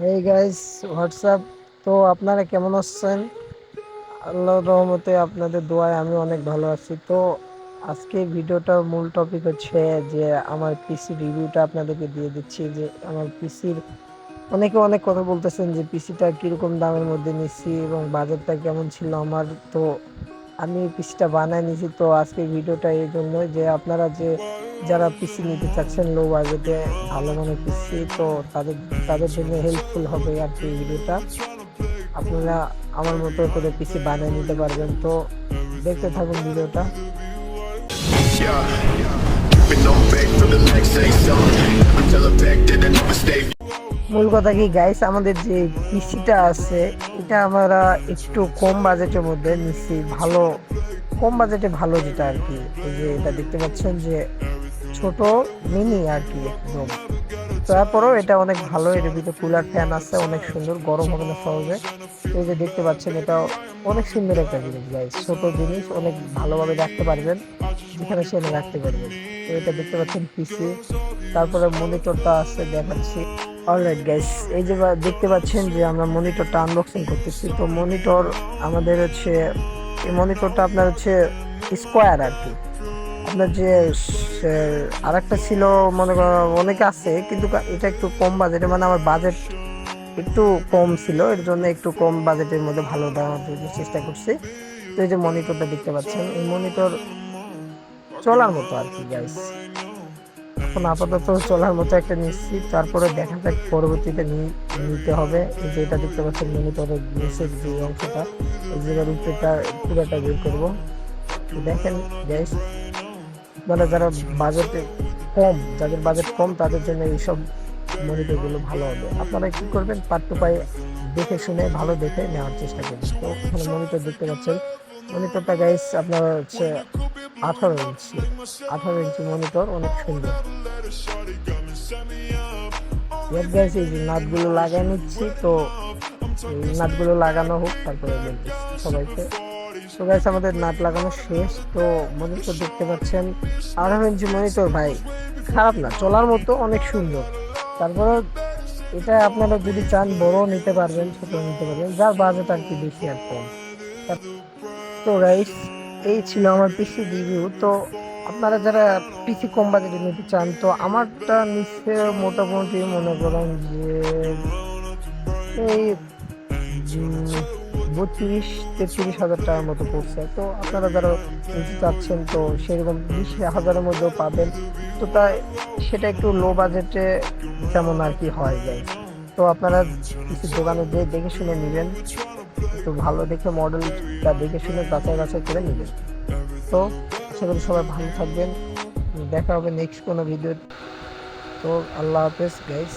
Hey guys WhatsApp তো আপনারা কেমন আছেন? আল্লাহর রহমতে আপনাদের দোয়ায় আমি অনেক ভালো আছি। তো আজকে ভিডিওটার মূল টপিক হচ্ছে যে আমার পিসি রিভিউটা আপনাদেরকে দিয়ে দিচ্ছি যে আমার পিসির অনেকে অনেক কথা বলতেছেন যে পিসিটা কীরকম দামের মধ্যে নিচ্ছি এবং বাজারটা কেমন ছিল আমার। তো আমি পিসিটা বানায় নিয়েছি। তো আজকে ভিডিওটা এই জন্য যে আপনারা যে যারা পিসি নিতে চাচ্ছেন লো বাজেটে ভালো মানের পিসি, তো তাদের তাদের জন্য হেল্পফুল হবে আর কি ভিডিওটা। আপনারা আমার মতো করে পিসি বানিয়ে নিতে পারবেন। তো দেখতে থাকুন ভিডিওটা. মূল কথা কি গাইস আমাদের যে পিসিটা আছে এটা আমরা একটু কম বাজেটের মধ্যে নিচ্ছি। ভালো, কম বাজেটে ভালো যেটা আর কি। এই যে এটা দেখতে পাচ্ছেন যে ছোট, মিনি আর কি একদম। তারপরেও এটা অনেক ভালো, এর ভিতরে কুলার ফ্যান আছে, অনেক সুন্দর, গরম হবে না সহজে। এই যে দেখতে পাচ্ছেন এটা অনেক সুন্দর একটা জিনিস গাইস ছোট জিনিস, অনেক ভালোভাবে রাখতে পারবেন, যেখানে সেখানে রাখতে পারবেন। তো এটা দেখতে পাচ্ছেন পিসি। তারপরে মনিটরটা আছে, দেখাচ্ছি। অলরাইট গাইস এই যে দেখতে পাচ্ছেন যে আমরা মনিটরটা আনবক্সিং করতেছি। তো মনিটর আমাদের হচ্ছে, এই মনিটরটা আপনার হচ্ছে স্কোয়ার আর কি। আপনার যে আর একটা ছিল, মনে অনেকে আছে, কিন্তু এটা একটু কম বাজেটে মানে আমার বাজেট একটু কম ছিল, এর জন্য একটু কম বাজেটের মধ্যে ভালো দেওয়ার চেষ্টা করছি। তো এই যে মনিটরটা দেখতে পাচ্ছেন, এই মনিটর চলার মতো আর কি গাইস এখন আপাতত চলার মতো একটা নিচ্ছি তারপরে দেখা যাক পরবর্তীতে নিতে হবে। এই যে এটা দেখতে পাচ্ছেন মনিটরের নিচের যে অংশটা। এই জায়গার উপরেটা পুরোটা বের করব। দেখেন গ্যাস মানে যারা বাজেটে কম, যাদের বাজেট কম, তাদের জন্য এইসব মনিটরগুলো ভালো হবে। আপনারা কি করবেন পার্ট টু পাই দেখে শুনে, ভালো দেখে নেওয়ার চেষ্টা করবেন। তো এখানে মনিটর দেখতে পাচ্ছেন মনিটরটা গাইস আপনার হচ্ছে আঠারো ইঞ্চি আঠারো ইঞ্চি মনিটর অনেক সুন্দর। এই যে নাটগুলো লাগাই নিচ্ছি, তো নাটগুলো লাগানো হোক, তারপরে বলতেছি সবাইকে। তো গাইস আমাদের নাট লাগানো শেষ, তো মনিটর দেখতে পাচ্ছেন। আঠারো ইঞ্চি মনিটর ভাই, খারাপ না, চলার মতো অনেক সুন্দর। তারপরে এটা আপনারা যদি চান বড় নিতে পারবেন ছোট নিতে পারবেন, যার বাজেট আর কি বেশি আর কম। তো গাইস এই ছিল আমার পিসি রিভিউ তো আপনারা যারা পিসি কম বাজেটে নিতে চান, তো আমারটা নিচ্ছে মোটামুটি মনে করেন যে এই বত্রিশ, তেত্রিশ হাজার টাকার মতো পড়ছে। তো আপনারা যারা নিতে চাচ্ছেন, তো সেরকম বিশ হাজারের মধ্যেও পাবেন। তো তাই সেটা একটু লো বাজেটে যেমন আর কি হয় যায়। তো আপনারা কিছু দোকানে যেয়ে দেখে শুনে নেবেন। একটু ভালো দেখে মডেলটা দেখে শুনে বাছাই বাছাই করে নেবেন তো করি সবাই ভালো থাকবেন। দেখা হবে নেক্সট কোনো ভিডিও তো। আল্লাহ হাফেজ গাইস